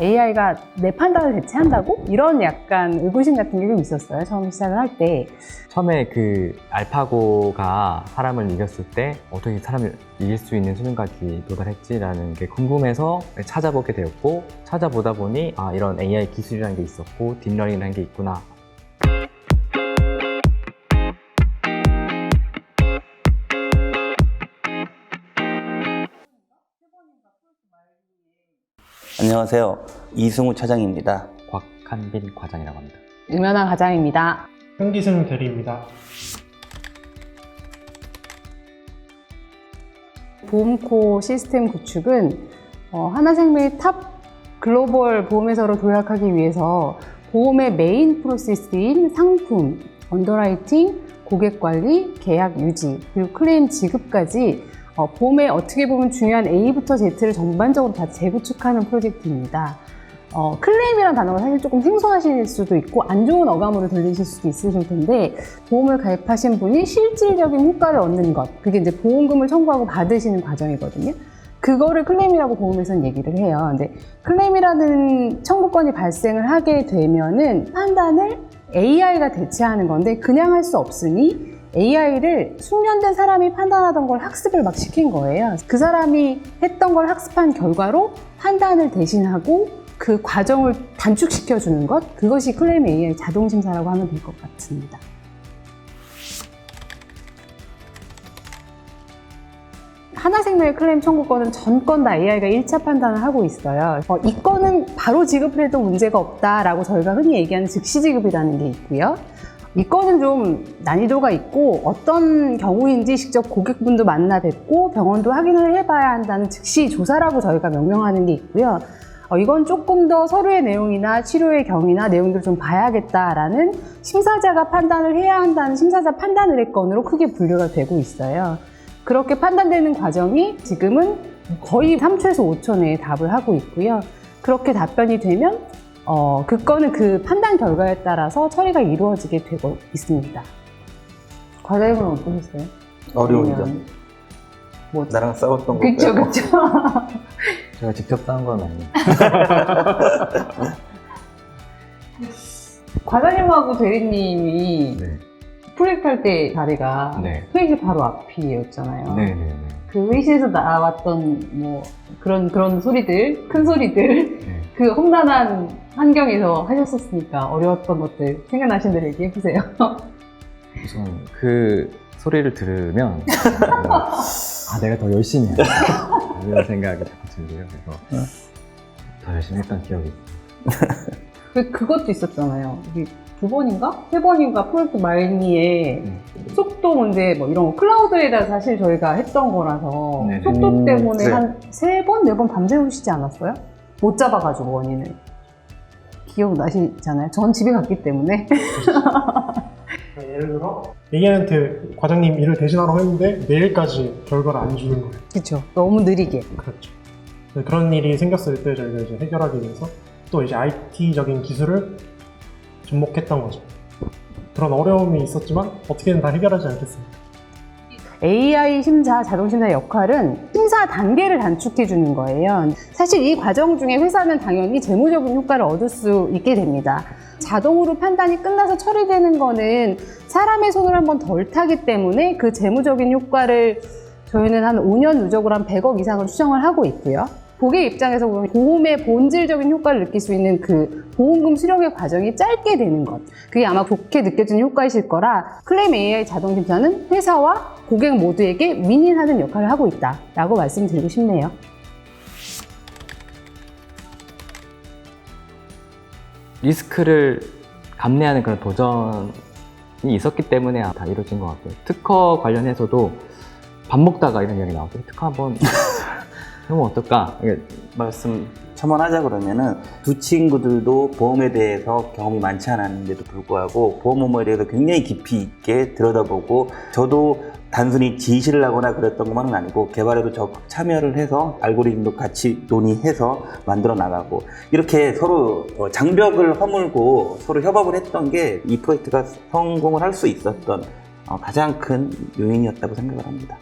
AI가 내 판단을 대체한다고? 이런 약간 의구심 같은 게 좀 있었어요. 처음 시작을 할 때. 처음에 그 알파고가 사람을 이겼을 때 어떻게 사람을 이길 수 있는 수준까지 도달했지라는 게 궁금해서 찾아보게 되었고 찾아보다 보니 아 이런 AI 기술이라는 게 있었고 딥러닝이라는 게 있구나 안녕하세요. 이승우 차장입니다. 곽한빈 과장이라고 합니다. 유명한 과장입니다. 현기승 대리입니다. 보험코 시스템 구축은 어, 하나생명의 탑 글로벌 보험회사로 도약하기 위해서 보험의 메인 프로세스인 상품, 언더라이팅, 고객 관리, 계약 유지, 그리고 클레임 지급까지 어, 보험의 어떻게 보면 중요한 A부터 Z를 전반적으로 다 재구축하는 프로젝트입니다. 어, 클레임이라는 단어가 사실 조금 생소하실 수도 있고 안 좋은 어감으로 들리실 수도 있으실 텐데 보험을 가입하신 분이 실질적인 효과를 얻는 것 그게 이제 보험금을 청구하고 받으시는 과정이거든요. 그거를 클레임이라고 보험에서는 얘기를 해요. 근데 클레임이라는 청구권이 발생을 하게 되면은 판단을 AI가 대체하는 건데 그냥 할 수 없으니 AI를 숙련된 사람이 판단하던 걸 학습을 막 시킨 거예요. 그 사람이 했던 걸 학습한 결과로 판단을 대신하고 그 과정을 단축시켜 주는 것 그것이 클레임 AI 자동 심사라고 하면 될 것 같습니다. 하나생명의 클레임 청구권은 전 건 다 AI가 1차 판단을 하고 있어요. 어, 이 건은 바로 지급을 해도 문제가 없다라고 저희가 흔히 얘기하는 즉시 지급이라는 게 있고요. 이 건은 좀 난이도가 있고 어떤 경우인지 직접 고객분도 만나 뵙고 병원도 확인을 해봐야 한다는 즉시 조사라고 저희가 명명하는 게 있고요. 어, 이건 조금 더 서류의 내용이나 치료의 경위나 내용들을 좀 봐야겠다라는 심사자가 판단을 해야 한다는 심사자 판단 의뢰건으로 크게 분류가 되고 있어요. 그렇게 판단되는 과정이 지금은 거의 3초에서 5초 내에 답을 하고 있고요. 그렇게 답변이 되면 어, 그 건은 그 판단 결과에 따라서 처리가 이루어지게 되고 있습니다. 과장님은 어떠셨어요? 어려운이죠. 아니면 뭐 나랑 싸웠던 거. 그쵸 빼고. 그쵸. 제가 직접 싸운 건 아니에요. 과장님하고 대리님이 네. 할때 자리가 네. 회의실 바로 앞이었잖아요. 네네네. 그 회의실에서 나왔던 뭐 그런 그런 소리들, 큰 소리들, 네. 그 험난한 환경에서 하셨었으니까 어려웠던 것들 생각나신 대로 얘기해 보세요. 우선 그 소리를 들으면 아 내가 더 열심히 해야 이런 생각이 자꾸 들고요. 그래서 더 열심히 했던 기억이 그 그것도 있었잖아요. 이게 두 번인가 세 번인가 프로젝트 말미에 음. 속도 문제 뭐 이런 거 클라우드에 다 사실 저희가 했던 거라서 네네. 속도 음, 때문에 네. 한 세 번 네 번 밤새우시지 않았어요? 못 잡아가지고 원인을 기억 나시잖아요. 전 집에 갔기 때문에 예를 들어 AI한테 과장님 일을 대신하라고 했는데 내일까지 결과를 안 주는 거예요. 그렇죠. 너무 느리게. 그렇죠. 네, 그런 일이 생겼을 때 저희가 이제 해결하기 위해서 또 이제 IT적인 기술을 접목했던 거죠. 그런 어려움이 있었지만 어떻게든 다 해결하지 않겠습니까? AI 심사, 자동 심사 역할은 심사 단계를 단축해 주는 거예요. 사실 이 과정 중에 회사는 당연히 재무적인 효과를 얻을 수 있게 됩니다. 자동으로 판단이 끝나서 처리되는 거는 사람의 손을 한번 덜 타기 때문에 그 재무적인 효과를 저희는 한 5년 누적으로 한 100억 이상을 추정을 하고 있고요. 고객 입장에서 보면 보험의 본질적인 효과를 느낄 수 있는 그 보험금 수령의 과정이 짧게 되는 것. 그게 아마 좋게 느껴지는 효과이실 거라 클레임 AI 자동 심사는 회사와 고객 모두에게 윈윈하는 역할을 하고 있다라고 말씀드리고 싶네요. 리스크를 감내하는 그런 도전이 있었기 때문에 다 이루어진 것 같고요. 특허 관련해서도 밥 먹다가 이런 이야기 나왔어요. 특허 한번 해보면 어떨까? 말씀 첨언하자 그러면은 두 친구들도 보험에 대해서 경험이 많지 않았는데도 불구하고 보험 업무에 대해서 굉장히 깊이 있게 들여다보고 저도 단순히 지시를 하거나 그랬던 것만은 아니고 개발에도 적극 참여를 해서 알고리즘도 같이 논의해서 만들어 나가고 이렇게 서로 어, 장벽을 허물고 서로 협업을 했던 게 이 프로젝트가 성공을 할 수 있었던 어, 가장 큰 요인이었다고 생각을 합니다.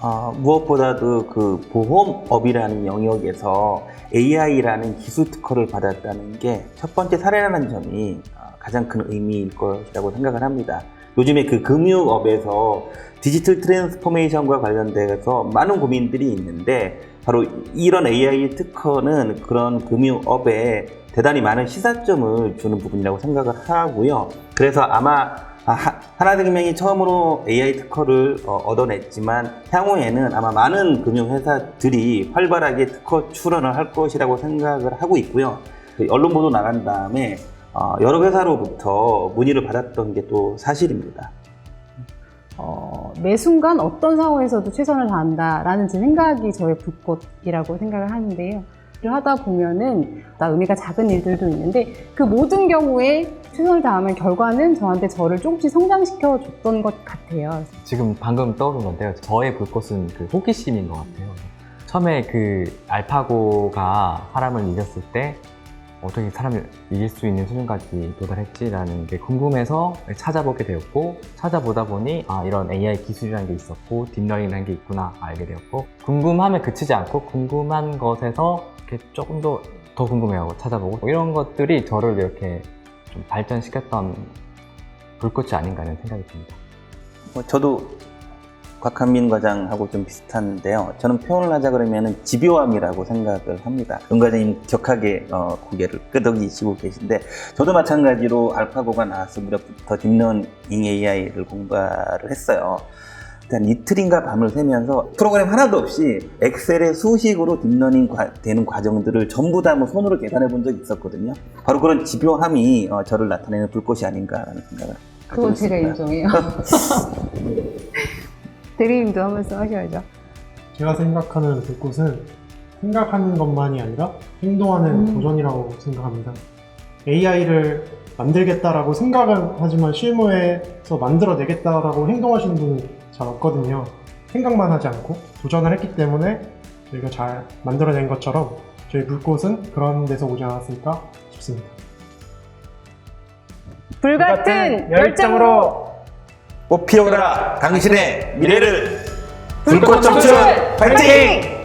어, 무엇보다도 그 보험업이라는 영역에서 AI라는 기술 특허를 받았다는 게 첫 번째 사례라는 점이 어, 가장 큰 의미일 것이라고 생각을 합니다. 요즘에 그 금융업에서 디지털 트랜스포메이션과 관련돼서 많은 고민들이 있는데 바로 이런 AI 특허는 그런 금융업에 대단히 많은 시사점을 주는 부분이라고 생각을 하고요. 그래서 아마 아, 하- 하나생명이 처음으로 AI 특허를 어, 얻어냈지만 향후에는 아마 많은 금융회사들이 활발하게 특허 출원을 할 것이라고 생각을 하고 있고요. 그 언론 보도 나간 다음에 어, 여러 회사로부터 문의를 받았던 게 또 사실입니다. 어, 매 순간 어떤 상황에서도 최선을 다한다라는 제 생각이 저의 불꽃이라고 생각을 하는데요. 하다 보면은 나 의미가 작은 일들도 있는데 그 모든 경우에 최선을 다하면 결과는 저한테 저를 조금씩 성장시켜 줬던 것 같아요. 지금 방금 떠오른 건데요. 저의 불꽃은 그 호기심인 것 같아요. 처음에 그 알파고가 사람을 이겼을 때 어떻게 사람을 이길 수 있는 수준까지 도달했지라는 게 궁금해서 찾아보게 되었고 찾아보다 보니 아 이런 AI 기술이라는 게 있었고 딥러닝이라는 게 있구나 알게 되었고 궁금함에 그치지 않고 궁금한 것에서 이렇게 조금 더 더 궁금해하고 찾아보고 이런 것들이 저를 이렇게 좀 발전시켰던 불꽃이 아닌가 하는 생각이 듭니다. 뭐 저도 곽한민 과장하고 좀 비슷한데요. 저는 표현을 하자 그러면은 집요함이라고 생각을 합니다. 은 과장님 격하게 어, 고개를 끄덕이시고 계신데 저도 마찬가지로 알파고가 나왔을 무렵부터 딥러닝 AI를 공부를 했어요. 일단 이틀인가 밤을 새면서 프로그램 하나도 없이 엑셀에 수식으로 딥러닝 과- 되는 과정들을 전부 다 뭐 손으로 계산해 본 적이 있었거든요. 바로 그런 집요함이 어, 저를 나타내는 불꽃이 아닌가라는 생각을 그건 제가. 인정해요. 대리님도 한 말씀 하셔야죠. 제가 생각하는 불꽃은 생각하는 것만이 아니라 행동하는 음. 도전이라고 생각합니다. AI를 만들겠다라고 생각은 하지만 실무에서 만들어내겠다라고 행동하시는 분은 잘 없거든요. 생각만 하지 않고 도전을 했기 때문에 저희가 잘 만들어낸 것처럼 저희 불꽃은 그런 데서 오지 않았을까 싶습니다. 불같은 열정으로 꽃 피워라 당신의 미래를 불꽃 청춘 파이팅!